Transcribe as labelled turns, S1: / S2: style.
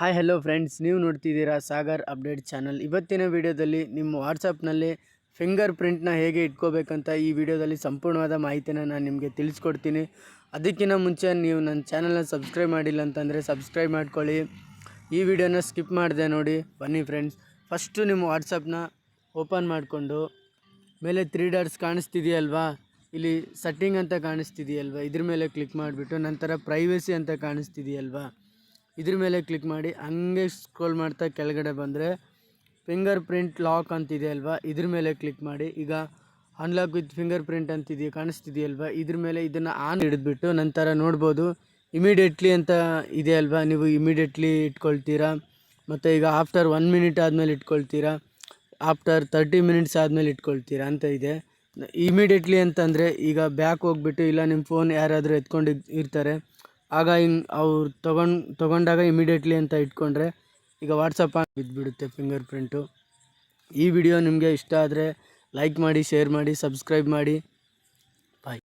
S1: Hi hello friends ನೀವು ನೋಡ್ತಿದ್ದೀರಾ Sagar update channel. ಇವತ್ತಿನ ವಿಡಿಯೋದಲ್ಲಿ ನಿಮ್ಮ ವಾಟ್ಸಪ್ನಲ್ಲಿ ಫಿಂಗರ್ ಪ್ರಿಂಟ್ನ ಹೇಗೆ ಇಟ್ಕೋಬೇಕಂತ ಈ ವಿಡಿಯೋದಲ್ಲಿ ಸಂಪೂರ್ಣವಾದ ಮಾಹಿತಿನ ನಾನು ನಿಮಗೆ ತಿಳಿಸ್ಕೊಡ್ತೀನಿ. ಅದಕ್ಕಿಂತ ಮುಂಚೆ ನೀವು ನನ್ನ ಚಾನಲ್ನ ಸಬ್ಸ್ಕ್ರೈಬ್ ಮಾಡಿಲ್ಲ ಅಂತಂದರೆ ಸಬ್ಸ್ಕ್ರೈಬ್ ಮಾಡ್ಕೊಳ್ಳಿ. ಈ ವಿಡಿಯೋನ ಸ್ಕಿಪ್ ಮಾಡಿದೆ ನೋಡಿ, ಬನ್ನಿ ಫ್ರೆಂಡ್ಸ್ ಫಸ್ಟು ನಿಮ್ಮ ವಾಟ್ಸಪ್ನ ಓಪನ್ ಮಾಡಿಕೊಂಡು, ಮೇಲೆ ತ್ರೀ ಡಾಟ್ಸ್ ಕಾಣಿಸ್ತಿದೆಯಲ್ವಾ? ಇಲ್ಲಿ ಸೆಟ್ಟಿಂಗ್ ಅಂತ ಕಾಣಿಸ್ತಿದೆಯಲ್ವಾ? ಇದ್ರ ಮೇಲೆ ಕ್ಲಿಕ್ ಮಾಡಿಬಿಟ್ಟು, ನಂತರ ಪ್ರೈವಸಿ ಅಂತ ಕಾಣಿಸ್ತಿದೆಯಲ್ವಾ? ಇದ್ರ ಮೇಲೆ ಕ್ಲಿಕ್ ಮಾಡಿ, ಹಂಗೆ ಸ್ಕ್ರೋಲ್ ಮಾಡ್ತಾ ಕೆಳಗಡೆ ಬಂದರೆ ಫಿಂಗರ್ ಪ್ರಿಂಟ್ ಲಾಕ್ ಅಂತಿದೆ ಅಲ್ವಾ? ಇದ್ರ ಮೇಲೆ ಕ್ಲಿಕ್ ಮಾಡಿ, ಈಗ ಅನ್ಲಾಕ್ ವಿತ್ ಫಿಂಗರ್ ಪ್ರಿಂಟ್ ಅಂತಿದೆಯಾ ಕಾಣಿಸ್ತಿದೆಯಲ್ವಾ ಇದ್ರ ಮೇಲೆ ಇದನ್ನು ಆನ್ ಹಿಡಿದ್ಬಿಟ್ಟು ನಂತರ ನೋಡ್ಬೋದು ಇಮಿಡಿಯೇಟ್ಲಿ ಅಂತ ಇದೆ ಅಲ್ವಾ? ನೀವು ಇಮಿಡಿಯೇಟ್ಲಿ ಇಟ್ಕೊಳ್ತೀರಾ? ಮತ್ತು ಈಗ ಆಫ್ಟರ್ ಒನ್ ಮಿನಿಟ್ ಆದಮೇಲೆ ಇಟ್ಕೊಳ್ತೀರಾ? ಆಫ್ಟರ್ ತರ್ಟಿ ಮಿನಿಟ್ಸ್ ಆದಮೇಲೆ ಇಟ್ಕೊಳ್ತೀರಾ ಅಂತ ಇದೆ. ಇಮಿಡಿಯೇಟ್ಲಿ ಅಂತಂದರೆ ಈಗ ಬ್ಯಾಕ್ ಹೋಗ್ಬಿಟ್ಟು, ಇಲ್ಲ ನಿಮ್ಮ ಫೋನ್ ಯಾರಾದರೂ ಎತ್ಕೊಂಡು ಇರ್ತಾರೆ ಆಗ ಹಿಂಗೆ ಅವ್ರು ತೊಗೊಂಡು, ತೊಗೊಂಡಾಗ ಇಮಿಡಿಯೇಟ್ಲಿ ಅಂತ ಇಟ್ಕೊಂಡ್ರೆ ಈಗ ವಾಟ್ಸಪ್ ಆನ್ ಬಿದ್ದುಬಿಡುತ್ತೆ ಫಿಂಗರ್ ಪ್ರಿಂಟು ಈ ವಿಡಿಯೋ ನಿಮಗೆ ಇಷ್ಟ ಆದರೆ ಲೈಕ್ ಮಾಡಿ ಶೇರ್ ಮಾಡಿ ಸಬ್ಸ್ಕ್ರೈಬ್ ಮಾಡಿ.